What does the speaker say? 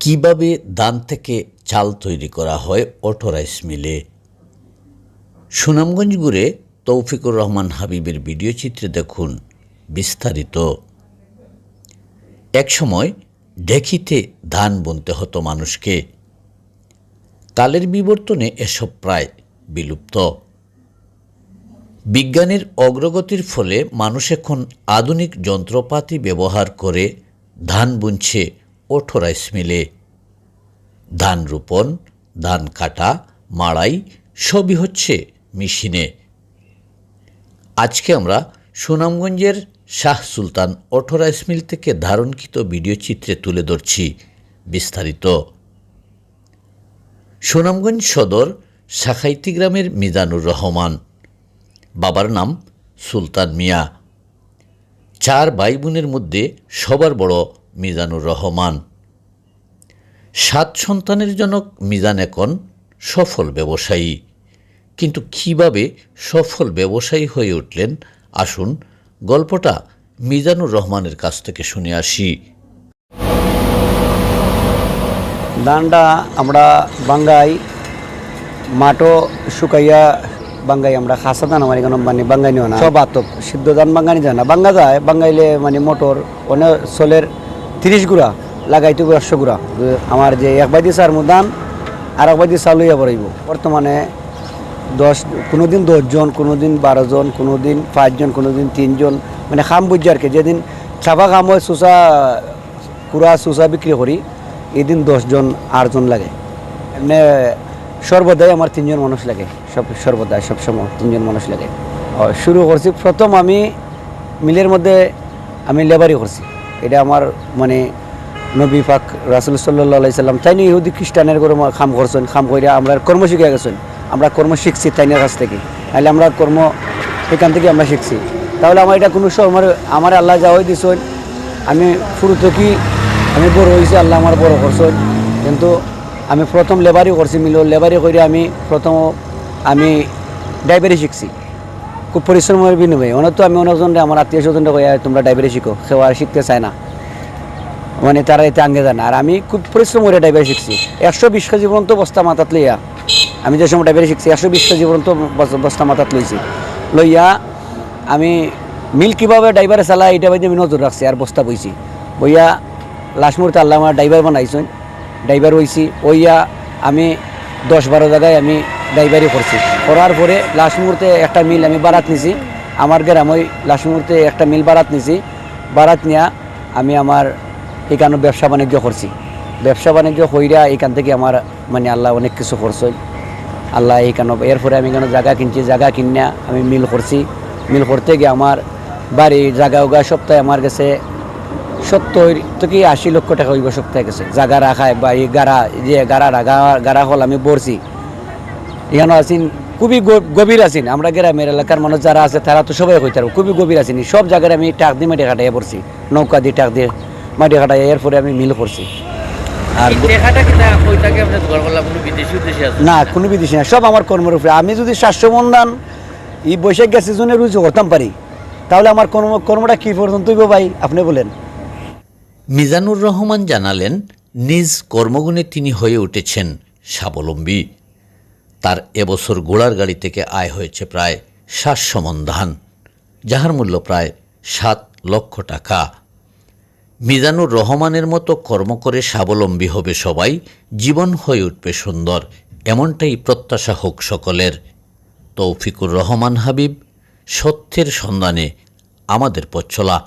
কীভাবে দান থেকে চাল তৈরি করা হয় অটো রাইস মিলে? সুনামগঞ্জ ঘুরে তৌফিকুর রহমান হাবিবের ভিডিও চিত্রে দেখুন বিস্তারিত। একসময় ঢেকিতে ধান বুনতে হতো মানুষকে। কালের বিবর্তনে এসব প্রায় বিলুপ্ত। বিজ্ঞানের অগ্রগতির ফলে মানুষ এখন আধুনিক যন্ত্রপাতি ব্যবহার করে ধান বুনছে অটো রাইস মিলে। ধান রোপণ, ধান কাটা, মাড়াই সবই হচ্ছে মেশিনে। আজকে আমরা সুনামগঞ্জের Shah Sultan auto rice mill থেকে ধারণকৃত ভিডিও চিত্রে তুলে ধরছি বিস্তারিত। সুনামগঞ্জ সদর শাখাইতি গ্রামের মিজানুর রহমান। বাবার নাম সুলতান মিয়া। চার ভাই বোনের মধ্যে সবার বড় মিজানুর রহমান। সাত সন্তানের জনক মিজান এখন সফল ব্যবসায়ী। কিন্তু কীভাবে সফল ব্যবসায়ী হয়ে উঠলেন? আসুন গল্পটা মিজানুর রহমানের কাছ থেকে শুনে আসি। ধানটা আমরা বাঙ্গাই মাটো শুকাইয়া বাঙ্গাই আমরা খাসা ধান আমার এখানে মানে বাঙ্গাই নিও না। সব আতপ। সিদ্ধ ধান বাঙ্গানি যায় না। বাঙ্গা যায় বাঙ্গাইলে মানে মোটর অনেক চলের তিরিশ গুড়া, লাগাইতে একশো গুড়া। আমার যে এক বাইদি চার ধান আর এক বাইদি চাল লইয়া পড়াইব। বর্তমানে দশ কোনো দিন দশজন কোনো দিন বারোজন কোনো দিন পাঁচজন কোনো দিন তিনজন মানে খাম বুঝছে আর কি। যেদিন চাপা খাম হয় চুচা কুড়া, চুচা বিক্রি করি, এদিন দশজন, আটজন লাগে। এমনি সর্বদাই আমার তিনজন মানুষ লাগে। সব, সর্বদাই সবসময় তিনজন মানুষ লাগে। শুরু করছি। প্রথম আমি মিলের মধ্যে আমি লেবারি করছি। এটা আমার মানে নবী পাক রাসুল সাল্লাহ সাল্লাম তাই ইহুদি খ্রিস্টানের করে খাম করছেন, খাম করে আমরা কর্ম শিখে গেছেন। আমরা কর্ম শিখছি তাইনের কাছ থেকে। নাহলে আমরা কর্ম এখান থেকে আমরা শিখছি। তাহলে আমার এটা কোনো সময় আমার আল্লাহ যাওয়াই দিছেন, আমি শুরু থেকে আমি বড় হয়েছি আল্লাহ আমার বড় করছেন। কিন্তু আমি প্রথম লেবারি করছি মিল লেবারি করে আমি প্রথম আমি ড্রাইভারি শিখছি। খুব পরিশ্রমের বিনিময়ে। অনেক তো আমি অনেকজন আমার আত্মীয় স্বজনরা কই তোমরা ড্রাইভারি শিখো, কেউ আর শিখতে চায় না। মানে তারা এতে আঙ্গে যায় না। আর আমি খুব পরিশ্রম করে ড্রাইভারি শিখছি। একশো বিশ কেজি পর্যন্ত বস্তা মাথাত লইয়া, আমি যে সময় ড্রাইভারি শিখছি, একশো বিশ কেজি পর্যন্ত বস- বস্তা মাথাত লইছি। লইয়া আমি মিল কীভাবে ড্রাইভারে চালায় এটা বাইতে আমি নজর রাখছি আর বস্তা বইছি। বইয়া লাস্ট মুহূর্তে আল্লাহ আমার ড্রাইভার বানাইছেন ড্রাইভার হইছি ওইয়া আমি দশ বারো জায়গায় আমি ড্রাইভারি করছি। করার পরে লাস্ট মুহূর্তে একটা মিল আমি বারাত নিছি। আমার গ্রাম লাস্ট মুহূর্তে একটা মিল বারাত নিছি। বারাত নিয়া আমি আমার এখানে ব্যবসা বাণিজ্য করছি। ব্যবসা বাণিজ্য হইরা এখান থেকে আমার মানে আল্লাহ অনেক কিছু করছেন আল্লাহ এইখানে এরপরে আমি এখানে জায়গা কিনছি। জায়গা কিনা আমি মিল করছি। মিল করতে গিয়ে আমার বাড়ি জায়গা উগা সপ্তাহে আমার কাছে সত্তর থেকে আশি লক্ষ টাকা হইব সপ্তাহে গেছে জায়গা রাখায় বা এই গাড়া, যে গাড়া গাড়া হল আমি বরছি এখানে আছেন খুবই গভীর আছেন। আমরা গ্রামের এলাকার মানুষ যারা আছে তারা তো সবাই হইতে পারব খুবই গভীর আছেন। সব জায়গায় আমি টাক দিয়ে মাটি কাটাইয়া পড়ছি। নৌকা দিয়ে টাক দিয়ে মাটি কাটাইয়া এরপরে আমি মিল করছি। আর না? কোনো বিদেশি না সব আমার কর্মের উপরে। আমি যদি সাতশো মন দান এই বৈশাখ গ্যাস সিজনে রুজু করতাম পারি। তাহলে আমার কর্ম কর্মটা কী পর্যন্ত হইব ভাই? আপনি বলেন। মিজানুর রহমান জানালেন নিজ কর্মগুণে তিনি হয়ে উঠেছেন স্বাবলম্বী। তার এবছর গোড়ার গাড়ি থেকে আয় হয়েছে প্রায় সাতশো মন ধান, যাহার মূল্য প্রায় সাত লক্ষ টাকা। মিজানুর রহমানের মতো কর্ম করে স্বাবলম্বী হবে সবাই, জীবন হয়ে উঠবে সুন্দর, এমনটাই প্রত্যাশা হোক সকলের। তৌফিকুর রহমান হাবিব, সত্যের সন্ধানে আমাদের পথ চলা।